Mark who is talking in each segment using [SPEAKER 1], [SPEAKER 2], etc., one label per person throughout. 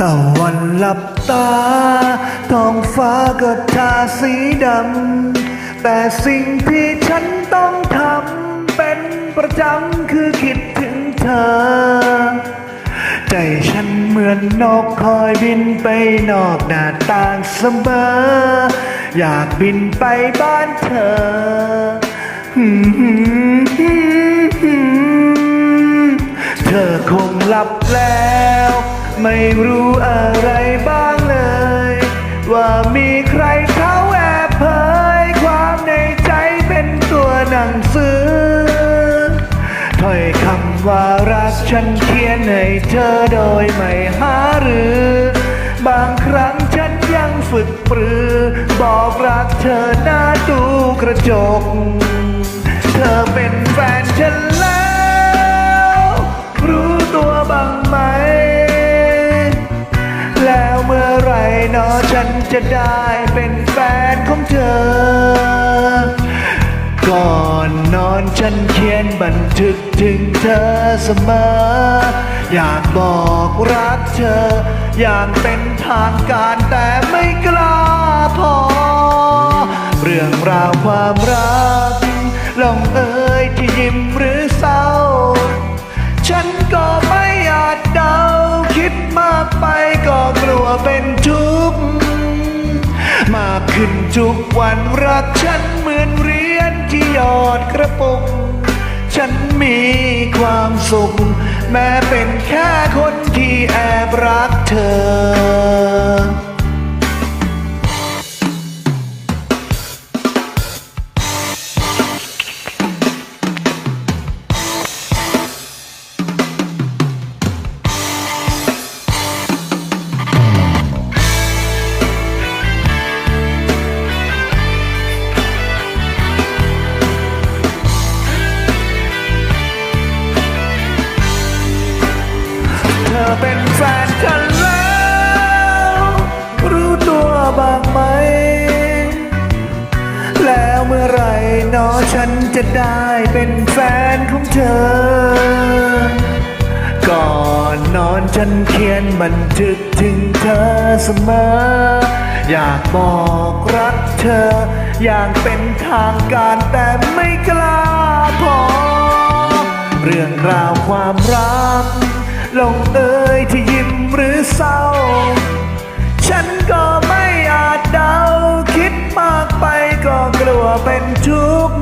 [SPEAKER 1] ตะวันหลับตาท้องฟ้าก็ทาสีดำ แต่สิ่งที่ฉันต้องทำเป็นประจำคือคิดถึงเธอ ใจฉันเหมือนนกคอยบินไปนอกหน้าต่างเสมอ อยากบินไปบ้านเธอเธอคงหลับแล้ว ไม่รู้อะไรบ้างเลย ว่ามีใครเขาแอบเผยความในใจเป็นตัวหนังสือถ้อยคำว่ารักฉันเขียนให้เธอโดยไม่หาหรือ บางครั้งฉันยังฝึกปรือ บอกรักเธอหน้าตู้กระจก เธอเป็นแฟนฉัน เมื่อไรนอฉันจะได้เป็นแฟนของเธอ ก่อนนอนฉันเขียนบันทึกถึงเธอเสมอ อยากบอกรักเธอ อย่างเป็นทางการแต่ไม่กล้าพอ เรื่องราวความรักลองเอ่ยที่ยิ้มหรือเศร้า ฉันก็ไม่อาจเดาคิดมากไปก็กลัวเป็นากขึ้นทุกวันรักฉันเหมือนเรียนที่ยอดกระปุก ฉันมีความสุข แม้เป็นแค่คนที่แอบรักเธอ เป็นแฟนฉันแล้ว รู้ตัวบ้างไหม แล้วเมื่อไหรนอฉันจะได้เป็นแฟนของเธอ ก่อนนอนฉันเขียนบันทึกถึงเธอเสมอ อยากบอกรักเธอ อย่างเป็นทางการแต่ไม่กล้าพอ เรื่องราวความรัก ลงเอยที่ยิ้มหรือเศร้า ฉันก็ไม่อาจเดา คิดมากไปก็กลัวเป็นทุกข์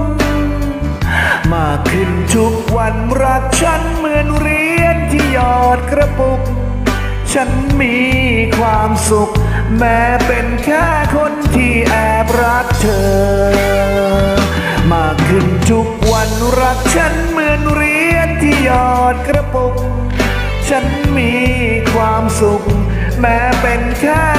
[SPEAKER 1] มากขึ้นทุกวันรักฉันเหมือนเรียญที่หยอดกระปุก ฉันมีความสุข แม้เป็นแค่คนที่แอบรักเธอ มากขึ้นทุกวันรักฉันเหมือนเรียญที่หยอดกระปุก ฉันมีความสุข แม้เป็นแค่